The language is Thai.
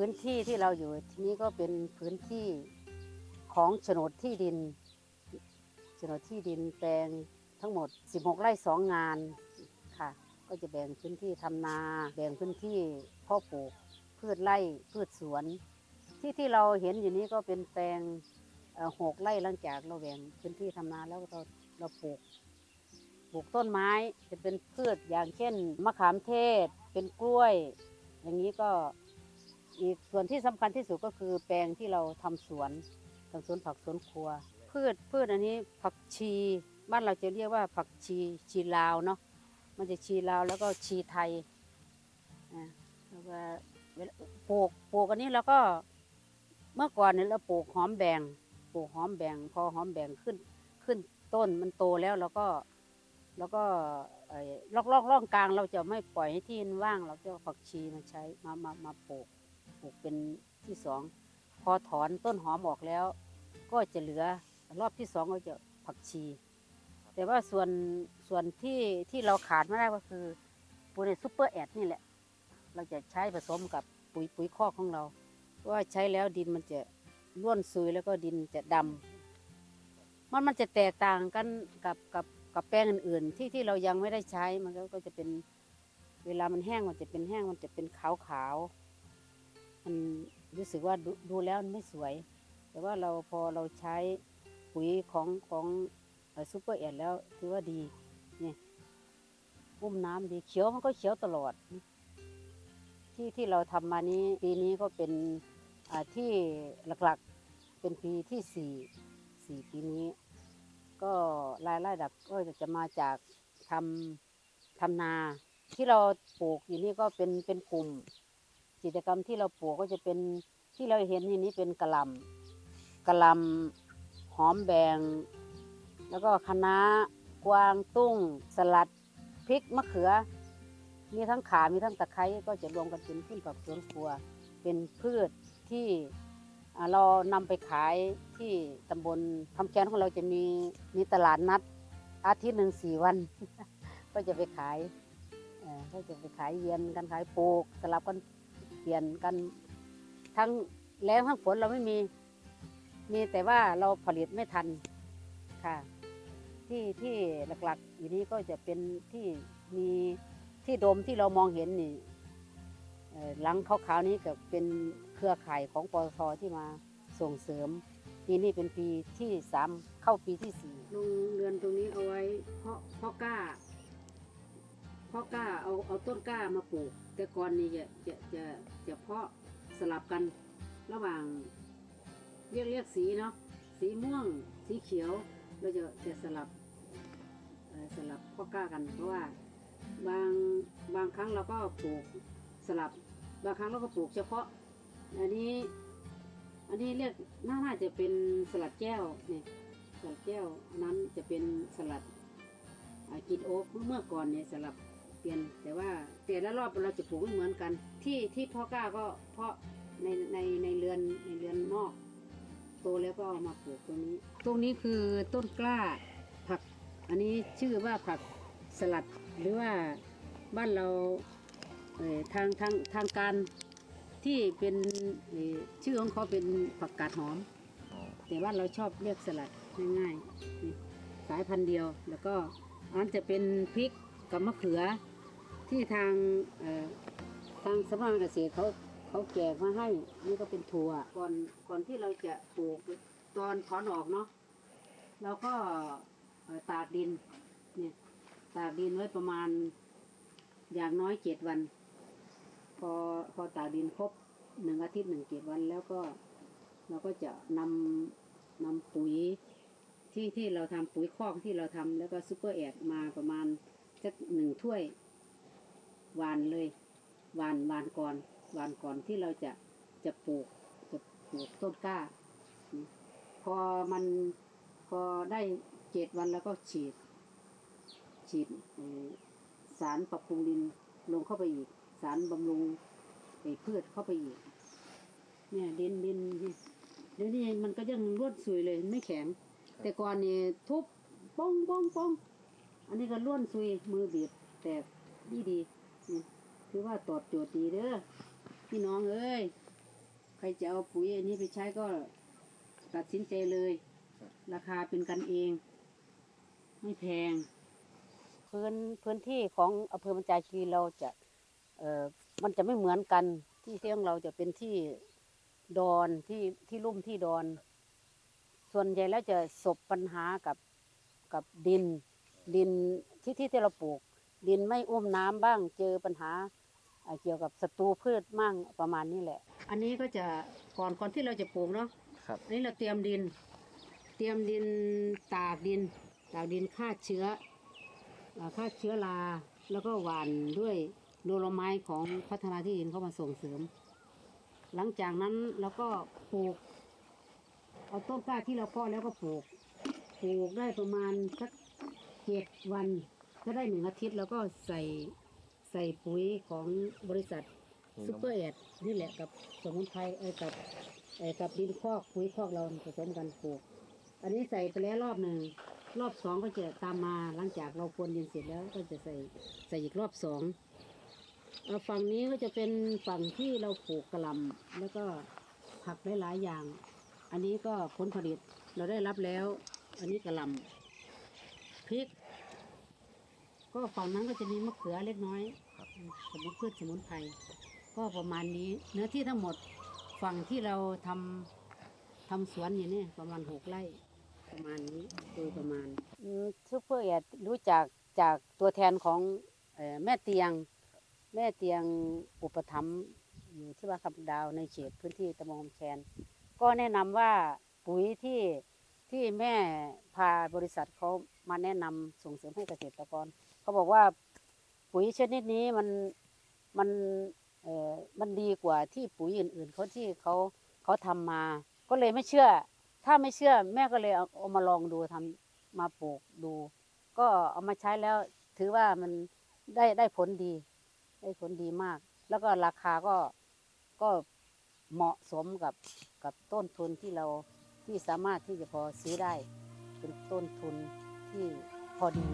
พื้นที่ที่เราอยู่ที่นี้ก็เป็นพื้นที่ของโฉนดที่ดินโฉนดที่ดินแปลงทั้งหมด 16 ไร่สองานค่ะ ก็จะแบ่งพื้นที่ทำนา แบ่งพื้นที่พาะปลูกพืชไร่พืชสวน ที่ที่เราเห็นอยู่นี้ก็เป็นแปลงหกไร่หลังจากเราแบ่งพื้นที่ทำนาแล้วเราเราปลูกปลูกต้นไม้จะเป็นพืชอย่างเช่น มะขามเทศ เป็นกล้วย อย่างนี้ก็ อีกส่วนที่สำคัญที่สุดก็คือแปลงที่เราทำสวนทำสวนผักสวนครัว พืชพืชอันนี้ผักชีบ้านเราจะเรียกว่าผักชีชีลาวเนาะมันจะชีลาวแล้วก็ชีไทยอ่าแล้วก็ปลูกปลูกอันนี้แล้วก็เมื่อก่อนเนี่ยเราปลูกหอมแบ่งปลูกหอมแบ่ง พอหอมแบ่งขึ้นขึ้นต้นมันโตแล้วเราก็แล้วก็ลอกลอกล่องกลางเราจะไม่ปล่อยให้ที่มันว่าง เราจะผักชีมาใช้มามามาปลูก ลูกเป็นที่สองพอถอนต้นหอมออกแล้ว ก็จะเหลือรอบที่สองก็จะผักชี แต่ว่าส่วนส่วนที่ที่เราขาดไม่ได้ก็คือปุ๋ยซูเปอร์แอดนี่แหละ เราจะใช้ผสมกับปุ๋ยปุ๋ยคอกของเราเพราะว่าใช้แล้วดินมันจะร่วนซุยแล้วก็ดินจะดำมันมันจะแตกต่างกันกับกับกับแป้งอื่นๆ ที่ที่เรายังไม่ได้ใช้มันก็ก็จะเป็นเวลามันแห้งมันจะเป็นแห้งมันจะเป็นขาวขาวๆ มันรู้สึกว่าดูดูแล้วมันไม่สวย แต่ว่าเราพอเราใช้ปุ๋ยของของซูเปอร์แอดแล้วถือว่าดีนี่อุ้มน้ำดีเขียวมันก็เขียวตลอด ที่ที่เราทำมานี้ปีนี้ก็เป็นที่หลักๆเป็นปีที่สี่สี่ปีนี้ ก็รายได้ดับก็จะมาจากทำทำนาที่เราปลูกอยู่นี่ก็เป็นเป็นกลุ่ม กิจกรรมที่เราปลูกก็จะเป็นที่เราเห็นอยู่นี้เป็นกะหล่ำกะหล่ำหอมแบง แล้วก็คะน้ากวางตุ้ง สลัดพริกมะเขือ มีทั้งขา มีทั้งตะไคร้ก็จะรวมกันเป็นพืชผักสวนครัว เป็นพืชที่เรานำไปขายที่ตำบลคำแคนของเราจะมีมีตลาดนัด อาทิตย์หนึ่งสี่วัน ก็จะไปขายก็จะไปขายเวียนกันขายปลูกสลับกัน ปลี่ยนกันทั้งแล้งทั้งฝนเราไม่มี มีแต่ว่าเราผลิตไม่ทันค่ะ ที่ที่หลักๆอยู่นี้ก็จะเป็นที่มีที่โดมที่เรามองเห็นนี่หลังขาวๆนี้ก็เป็นเครือข่ายของปตทที่มาส่งเสริมปีนี้เป็นปีที่สามเข้าปีที่สี่โรงเรือนตรงนี้เอาไว้เพาะเพาะกล้าาะกล้าเอาเอาต้นกล้ามาปลูก แต่ก่อนนี่จะจะจะจะเพาะสลับกันระหว่างเรียกเรียกสีเนาะสีม่วงสีเขียวเราจะจะสลับสลับข้อกล้ากัน เพราะว่าบางบางครั้งเราก็ปลูกสลับ บางครั้งเราก็ปลูกเฉพาะ อันนี้ อันนี้เรียกน่าจะเป็นสลัดแก้วเนี่ยสลัดแก้วนั้นจะเป็นสลัดกินโอ๊กเมื่อก่อนเนี่ยสลับ ปลี่ยน แต่ว่าแต่ละรอบเราจะปลูกไม่เหมือนกัน ที่ที่พ่อกล้าก็เพาะในในในเรือนในเรือนนอกโตแล้วก็เอามาปลูกตรงนี้ ตรงนี้คือต้นกล้าผัก อันนี้ชื่อว่าผักสลัดหรือว่าบ้านเราเทางทางทางการที่เป็นชื่อของเขาเป็นผักกาดหอม แต่บ้านเราชอบเรียกสลัดง่ายๆสายพันธุ์เดียว แล้วก็อันจะเป็นพริกกับมะเขือ ที่ทางทางสำนักงานเกษตรเขาเขาแจกมาให้นี่ก็เป็นถั่วก่อนก่อนที่เราจะปลูกตอนถอนออกเนาะเราก็ตากดินเนี่ยตากดินไว้ประมาณอย่างน้อยเจ็ดวัน พอพอตากดินครบหนึ่งอาทิตย์หนึ่งเจ็ดวันแล้วก็เราก็จะนำนำปุ๋ยที่ที่เราทำปุ๋ยคอกที่เราทำแล้วก็ซูเปอร์แอดมาประมาณสักหนึ่งถ้วย หวานเลยหวานหวานก่อนหวานก่อนที่เราจะจะปลูกจะปลูกต้นกล้า พอมันพอได้เจ็ดวันแล้วก็ฉีด ฉีดสารปรับปรุงดินลงเข้าไปอีก สารบำรุงไอ้พืชเข้าไปอีก เนี่ยดินดินเดี๋ยวนี้มันก็ยังรวดสวยเลยไม่แข็ง แต่ก่อนนี่ทุบป้องป้องป้องอันนี้ก็ร่วนซุยมือบีบแตกดีดี ถือว่าตอบโจทย์ดีเด้อพี่น้องเอ้ยใครจะเอาปุ๋ยอันนี้ไปใช้ก็ตัดสินใจเลย ราคาเป็นกันเอง ไม่แพง พื้นพื้นที่ของอำเภอบรรจาคีรีเราจะเอ่อมันจะไม่เหมือนกันที่เที่ของเราจะเป็นที่ดอนที่ที่ลุ่มที่ดอน ส่วนใหญ่แล้วจะสบปัญหากับกับดิน ดินที่ที่ที่เราปลูก ดินไม่อุ้มน้ำบ้างเจอปัญหา เอ่อเกี่ยวกับศัตรูพืชมั่งประมาณนี้แหละ อันนี้ก็จะก่อนก่อนที่เราจะปลูกเนาะครับอันนี้เราเตรียมดิน เตรียมดินตากดิน ตากดินฆ่าเชื้อเอ่อฆ่าเชื้อราแล้วก็หว่านด้วยโดโลไม้ของพัฒนาที่ดินเข้ามาส่งเสริม หลังจากนั้นเราก็ปลูกเอาต้นกล้าที่เราเพาะแล้วก็ปลูก ปลูกได้ประมาณสักเจ็ดวันถ้าได้หนึ่งอาทิตย์แล้วก็ใส่ใส่ปุ๋ยของบริษัทซูเปอร์แอดนี่แหละกับสมุนไพรเอ้ยกับเอ้ยกับดินคอกปุ๋ยคอกเราผสมกันปลูก อันนี้ใส่ไปแล้วรอบหนึ่งรอบสองก็จะตามมาหลังจากเราพรวนดินเสร็จแล้วก็จะใส่ใส่อีกรอบสองเอาฝั่งนี้ก็จะเป็นฝั่งที่เราปลูกกระหลำแล้วก็ผักหลายๆอย่าง อันนี้ก็ผลผลิตเราได้รับแล้ว อันนี้กระหลำพริก ก็ฝั่งนั้นก็จะมีมะเขือเล็กน้อยสมุนพืชสมุนไพรก็ประมาณนี้ เนื้อที่ทั้งหมดฝั่งที่เราทำทำสวนอยู่เนี่ยประมาณหกไร่ ประมาณนี้โดยประมาณซูเปอร์แอดรู้จักจากตัวแทนของเอ่อแม่เตียง แม่เตียงอุปถัมภ์อยู่ที่ว่าคำดาวในเขตพื้นที่ตะมงแคนก็แนะนำว่าปุ๋ยที่ที่แม่พาบริษัทเขามาแนะนำส่งเสริมให้เกษตรกร เขาบอกว่าปุ๋ยชนิดนี้มันมันเออมันดีกว่าที่ปุ๋ยอื่นๆเขาที่เขาเขาทำมา ก็เลยไม่เชื่อ ถ้าไม่เชื่อแม่ก็เลยเอาเอามาลองดูทำมาปลูกดู ก็เอามาใช้แล้วถือว่ามันได้ได้ผลดี ได้ผลดีมาก แล้วก็ราคาก็ก็เหมาะสมกับกับต้นทุนที่เราที่สามารถที่จะพอซื้อได้ เป็นต้นทุนที่พอดี